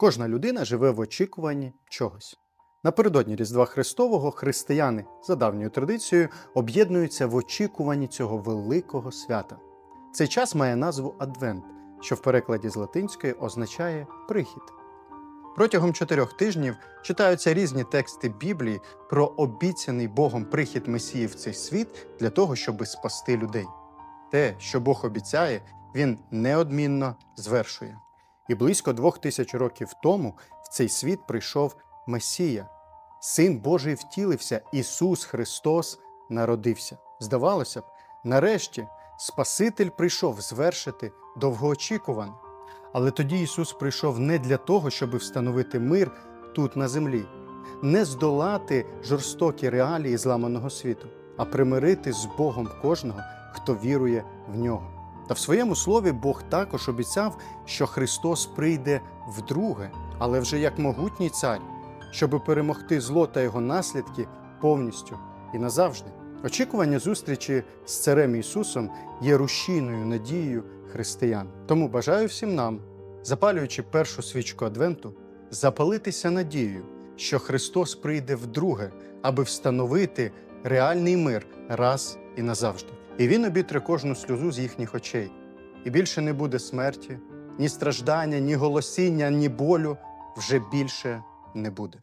Кожна людина живе в очікуванні чогось. Напередодні Різдва Христового християни за давньою традицією об'єднуються в очікуванні цього великого свята. Цей час має назву Адвент, що в перекладі з латинської означає прихід. Протягом чотирьох тижнів читаються різні тексти Біблії про обіцяний Богом прихід Месії в цей світ для того, щоби спасти людей. Те, що Бог обіцяє, він неодмінно звершує. І близько двох тисяч років тому в цей світ прийшов Месія. Син Божий втілився, Ісус Христос народився. Здавалося б, нарешті Спаситель прийшов звершити довгоочікуване. Але тоді Ісус прийшов не для того, щоб встановити мир тут на землі, не здолати жорстокі реалії зламаного світу, а примирити з Богом кожного, хто вірує в нього. Та в своєму слові Бог також обіцяв, що Христос прийде вдруге, але вже як могутній цар, щоб перемогти зло та його наслідки повністю і назавжди. Очікування зустрічі з царем Ісусом є рушійною надією християн. Тому бажаю всім нам, запалюючи першу свічку Адвенту, запалитися надією, що Христос прийде вдруге, аби встановити реальний мир раз і назавжди. І Він обітре кожну сльозу з їхніх очей. І більше не буде смерті, ні страждання, ні голосіння, ні болю вже більше не буде.